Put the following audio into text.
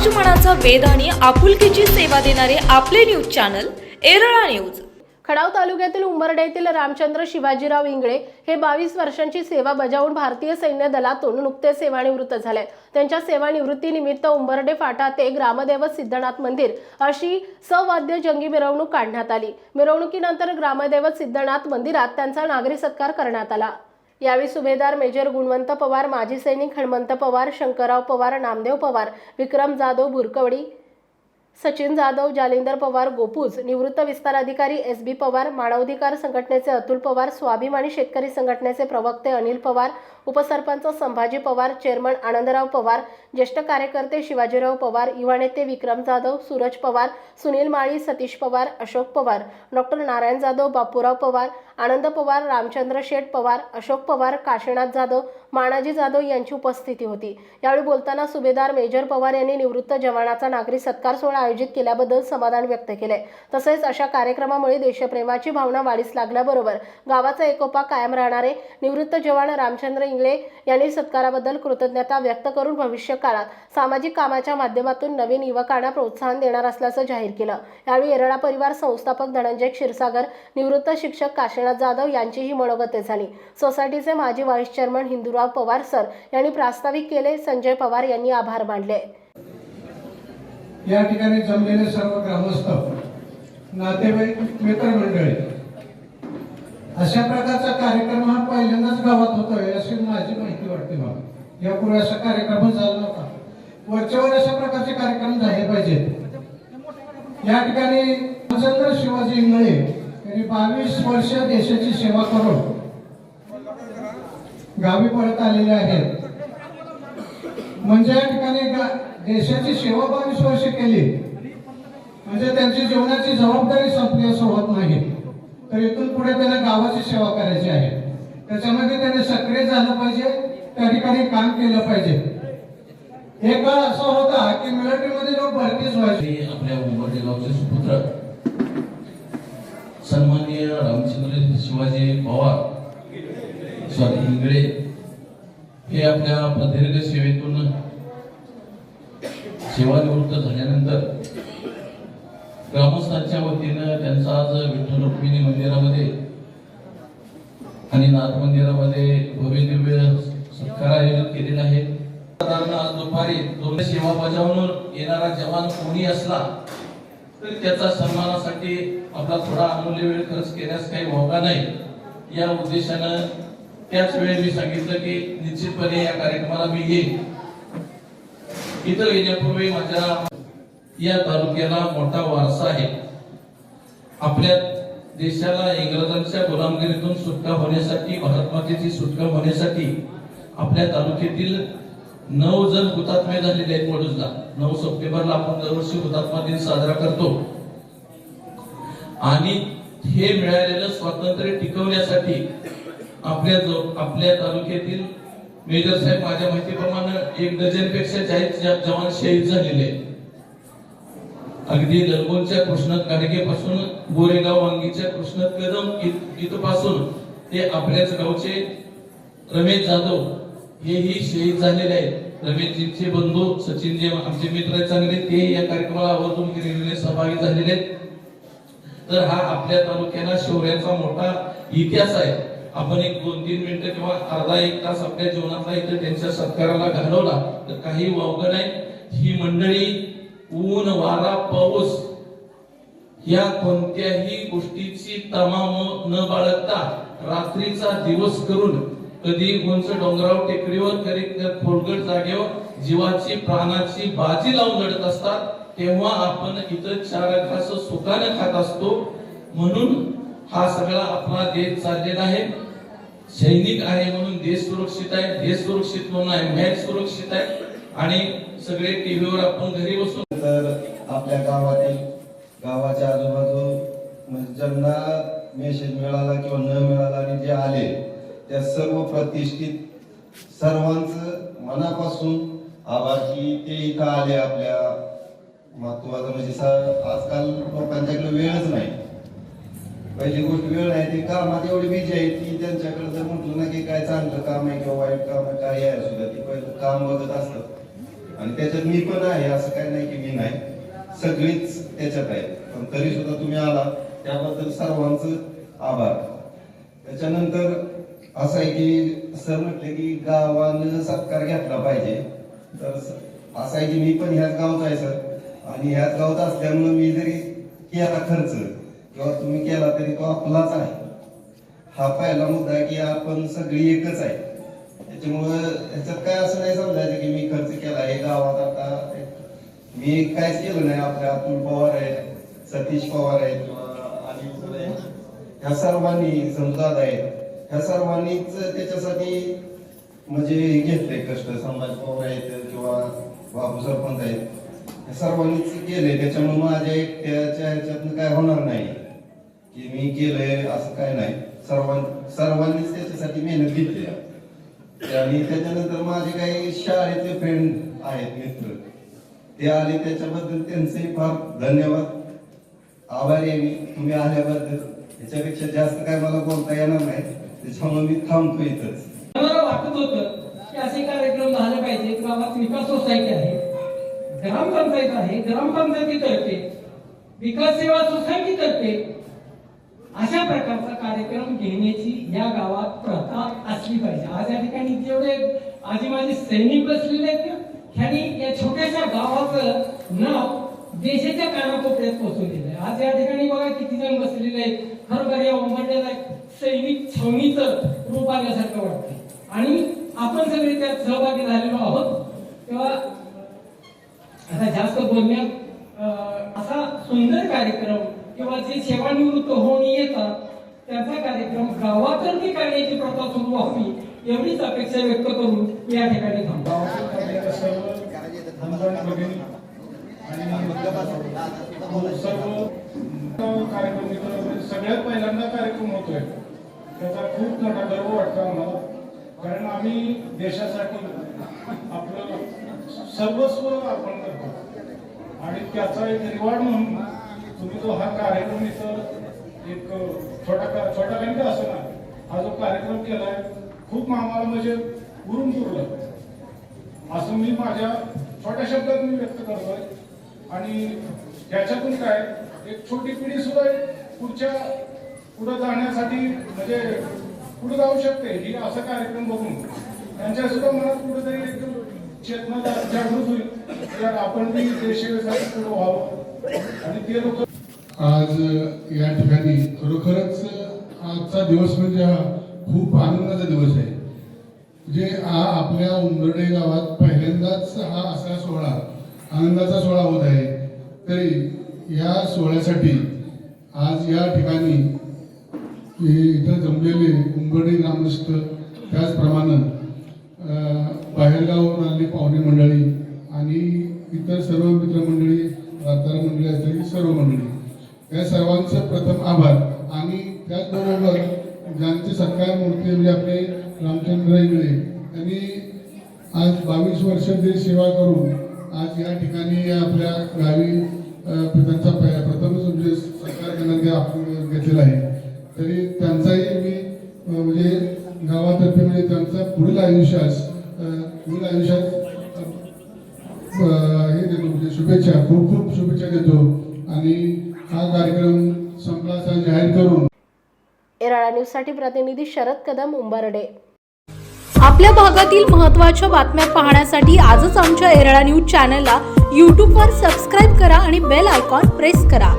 समाजमनाचा वेध आणि आपुलकीची सेवा देणारे आपले news channel Erala news. Khatav तालुक्यातील उंबरडे येथील रामचंद्र शिवाजीराव इंगळे हे बावीस वर्षांची सेवा बजावून भारतीय सैन्य दलातून नुकतेच सेवानिवृत्त झाले. त्यांच्या सेवानिवृत्तीनिमित्त उंबरडे फाटा ते ग्रामदेवत सिद्धनाथ मंदिर अशी सवाद्य जंगी मिरवणूक काढण्यात आली. मिरवणुकीनंतर ग्रामदेवत सिद्धनाथ मंदिरात त्यांचा नागरी सत्कार करण्यात आला. यावेळी सुभेदार मेजर गुणवंत पवार माजी सैनिक हणमंत पवार शंकरराव पवार नामदेव पवार विक्रम जाधव भुरकवडी सचिन जाधव जालिंदर पवार गोपूज निवृत्त विस्तार अधिकारी एस बी पवार मानवाधिकार संघटनेचे अतुल पवार स्वाभिमानी शेतकरी संघटनेचे प्रवक्ते अनिल पवार उपसरपंच संभाजी पवार चेअरमन आनंदराव पवार ज्येष्ठ कार्यकर्ते शिवाजीराव पवार युवा नेते विक्रम जाधव सूरज पवार सुनील माळी सतीश पवार अशोक पवार डॉक्टर नारायण जाधव बापूराव पवार आनंद पवार रामचंद्र शेठ पवार अशोक पवार काशीनाथ जाधव मानाजी जाधव यांची उपस्थिती होती. यावेळी बोलताना सुभेदार मेजर पवार यांनी निवृत्त जवानाचा नागरी सत्कार सोहळा आयोजित केल्याबद्दल समाधान व्यक्त केले. तसेच अशा कार्यक्रमामुळे देशप्रेमाची भावना वाढीस लागल्याबरोबर गावाचा एकोपा कायम राहणारे निवृत्त जवान रामचंद्र इंगळे यांनी सत्काराबद्दल कृतज्ञता व्यक्त करून भविष्य काळात सामाजिक कामाच्या माध्यमातून नवीन युवकांना प्रोत्साहन देणार असल्याचं जाहीर केलं. यावेळी येरळा परिवार संस्थापक धनंजय क्षीरसागर निवृत्त शिक्षक काशीनाथ जाधव यांचीही मनोगते झाली. सोसायटीचे माजी vice chairman Hindurao Pawar sir यांनी प्रास्ताविक केले. संजय पवार यांनी आभार मानले. या ठिकाणी जमलेले सर्व ग्रामस्थ नातेवाईक मित्रमंडळी अशा प्रकारचा कार्यक्रम हा पहिल्यांदाच गावात होतोय अशी माझी माहिती वाटते मला. यापूर्वी असा कार्यक्रम झाला नव्हता. वरच्यावर अशा प्रकारचे कार्यक्रम झाले पाहिजेत. या ठिकाणी रामचंद्र शिवाजी इंगळे यांनी बावीस वर्ष देशाची सेवा करून गावी परत आलेले आहेत. म्हणजे या ठिकाणी देशाची सेवा बावीस वर्ष केली. म्हणजे त्यांची जीवनाची जबाबदारी संपली असं होत नाही. तर इथून पुढे त्यांना गावाची सेवा करायची आहे. त्याच्यामध्ये त्याने सक्रिय झालं पाहिजे त्या ठिकाणी काम केलं पाहिजे. एक काळ असा होता की मिलिटरीमध्ये लोक भरतीच व्हायचे. आपल्या उंबरडे गावचे सुपुत्र. सन्माननीय रामचंद्र शिवाजी पवार. सॉरी इंगळे हे आपल्या प्रदीर्घ सेवेतून सेवानिवृत्त झाल्यानंतर ग्रामस्थांच्या वतीनं त्यांचा आज विठ्ठल रुक्मिणी मंदिरामध्ये आणि नाथ मंदिरामध्ये भव्य दिव्य सत्कार आयोजित केलेला आहे. साधारण आज दुपारी दोन सेवा बजावून येणारा जवान कोणी असला तर त्याचा सन्मानासाठी आपला थोडा अमूल्य वेळ खर्च केल्यास काही वावगा नाही. या उद्देशानं त्याच वेळी मी सांगितलं की निश्चितपणे या कार्यक्रमाला मी येईन. इथं येण्यापूर्वी माझ्या या तालुक्याला मोठा वारसा आहे. आपल्या देशाला इंग्रजांच्या गुलामगिरीतून सुटका होण्यासाठी भारत मातेची सुटका होण्यासाठी आपल्या तालुक्यातील नऊ जण हुतात्मे झालेले आहेत वडूजला नऊ सप्टेंबरला आपण दरवर्षी हुतात्मा दिन साजरा करतो. आणि हे मिळालेलं स्वातंत्र्य टिकवण्यासाठी आपल्या आपल्या तालुक्यातील मेजर साहेब माझ्या माहितीप्रमाणे एक डझनपेक्षा जास्त जवान शहीद झालेले अगदी ललगोनच्या कृष्णात गाडगे पासून गोरेगाव वांगीच्या कृष्णात कदम इथपासून ते आपल्याच गावचे रमेश जाधव हेही शहीद झालेले आहेत. रमेशजींचे बंधू सचिनजी आमचे मित्र चांगले ते या कार्यक्रमाला आवर्जून गेलेले सहभागी झालेले आहेत. तर हा आपल्या तालुक्याला शौर्याचा मोठा इतिहास आहे. आपण एक दोन तीन मिनिटं किंवा अर्धा एक तास आपल्या जीवनातला इथं त्यांच्या सत्काराला घालवला तर काही वावग नाही. ही मंडळी ऊन वारा पाऊस या कोणत्याही गोष्टीची तमाम न बाळगता रात्रीचा दिवस करून कधी उंच डोंगरावर टेकडीवर कधी खोलगट जागेवर जीवाची प्राणाची बाजी लावून लढत असतात तेव्हा आपण इथं चार घास सुखाने खात असतो. म्हणून हा सगळा आपला देश चाललेला आहे. सैनिक आहे म्हणून देश सुरक्षित आहे देश सुरक्षित म्हणून आहे मॅच सुरक्षित आहे. आणि सगळे टीव्हीवर आपण घरी बसून तर आपल्या गावातील गावाच्या आजूबाजू म्हणजे ज्यांना मेसेज मिळाला किंवा न मिळाला आणि जे आले त्या सर्व प्रतिष्ठित सर्वांचं मनापासून आभार की ते इथं आले आपल्या महत्वाचं म्हणजे स- आजकाल पहिली गोष्ट वेळ आहे ते कामात एवढी बिजी आहे की त्यांच्याकडे जर म्हटलं ना की काय चांगलं काम आहे किंवा वाईट काम आहे काय आहे सुद्धा ती पहिलं काम बघत असतात. आणि त्याच्यात मी पण आहे असं काही नाही की मी नाही. सगळीच त्याच्यात आहे. पण तरी सुद्धा तुम्ही आला त्याबद्दल सर्वांचं आभार. त्याच्यानंतर असं आहे की सर म्हटले की गावानं सत्कार घेतला पाहिजे. तर असं आहे की मी पण ह्याच गावचा आहे सर. आणि ह्याच गावात असल्यामुळे मी जरी केला खर्च किंवा तुम्ही केला तरी तो आपलाच आहे. हा पहिला मुद्दा आहे की आपण सगळी एकच आहे. त्याच्यामुळं ह्याच्यात काय असं नाही समजायचं की मी खर्च केला हे गावात आता मी काहीच केलं नाही आपल्या अतुल पवार आहेत सतीश पवार आहेत किंवा ह्या सर्वांनी समजाद आहेत ह्या सर्वांनीच त्याच्यासाठी म्हणजे घेतले कष्ट. समाज पवार आहेत किंवा बाबू सरपंच आहेत. ह्या सर्वांनीच केले. त्याच्यामुळे माझ्या एकट्याच्या ह्याच्यातनं काय होणार नाही. की मी केलंय असं काय नाही. सर्वां सर्वांनीच त्याच्यासाठी मेहनत घेतली आहे. आणि त्याच्यानंतर माझे काही शाळेचे फ्रेंड आहेत मित्र. ते आले त्याच्याबद्दल त्यांचे फार धन्यवाद. आभारी आहे मी. तुम्ही आल्याबद्दल. याच्यापेक्षा जास्त काय मला बोलता येणार नाही. त्याच्यामुळे मी थांबतो इथंच. मला वाटत होतं की असे कार्यक्रम झाले पाहिजे गावात विकास सोसायटी आहे. ग्रामपंचायत आहे. ग्रामपंचायतीतर्फे विकास सेवा सोसायटीतर्फे अशा प्रकारचा कार्यक्रम घेण्याची या गावात प्रथा असली पाहिजे. आज या ठिकाणी जेवढे आजी माझे सैनिक बसलेले आहेत ना या छोट्याशा गावाचं नाव देशाच्या कानाकोपऱ्यात पोहोचवलेलं आहे. आज या ठिकाणी बघा किती जण बसलेले आहेत. खरोखर या उमरड्याला एक सैनिक छावणीचं रूप आल्यासारखं वाटतं आणि आपण सगळे त्यात सहभागी झालेलो आहोत. तेव्हा आता जास्त बोलण्यात असा सुंदर कार्यक्रम किंवा जे सेवानिवृत्त होऊन येतात त्यांचा कार्यक्रम गावातर्फे करण्याची प्रथा सुरू व्हावी एवढीच अपेक्षा व्यक्त करून या ठिकाणी थांबतो आणि सर्व कार्यक्रम सगळ्यात पहिल्यांदा कार्यक्रम होतोय. त्याचा खूप मोठा गर्व वाटतो आम्हाला. कारण आम्ही देशासाठी आपलं सर्वस्व अर्पण करतो. आणि त्याचा एक रिवॉर्ड म्हणून तुम्ही जो हा कार्यक्रम इथं एक छोटा का- छोटा काही का असं ना हा जो कार्यक्रम केलाय खूप आम्हाला म्हणजे उरून पुरलं. असं मी माझ्या छोट्या शब्दात मी व्यक्त करतोय. आणि त्याच्यातून काय एक छोटी पिढी सुद्धा पुढच्या पुढे जाण्यासाठी म्हणजे पुढे जाऊ शकते. ही असा कार्यक्रम बघून. त्यांच्या सुद्धा मनात कुठेतरी एक चेतना जागृत होईल. तर आपण बी देशसेवेसाठी पुढे व्हावं आणि ते लोक आज या ठिकाणी खरोखरच आजचा दिवस म्हणजे हा खूप आनंदाचा दिवस आहे. जे हा आपल्या उंबरडे गावात पहिल्यांदाच हा असा सोहळा आनंदाचा सोहळा होत आहे. तरी या सोहळ्यासाठी आज या ठिकाणी इथं जमलेले उंबरडे ग्रामस्थ त्याचप्रमाणे अं, बाहेरगावावरून आलेली पाहुणे मंडळी आणि इतर सर्व मित्रमंडळी वार्ताहर मंडळी असलेली सर्व मंडळी. या सर्वांचं प्रथम आभार. आणि त्याचबरोबर ज्यांचे सत्कार मूर्ती म्हणजे आपले रामचंद्र इंगळे यांनी आज बावीस वर्ष जे सेवा करून आज या ठिकाणी आपल्या गावी अं, त्यांचा प्रथमच म्हणजे सत्कार करण्यात घेतलेला आहे. संपला असा जाहीर करून. एराळा न्यूजसाठी प्रतिनिधी शरद कदम उंबरडे. आपल्या भागातील महत्त्वाच्या बातम्या पाहण्यासाठी आजच आमच्या एरळा न्यूज चॅनलला यूट्यूबवर सबस्क्राईब करा आणि बेल आयकॉन प्रेस करा.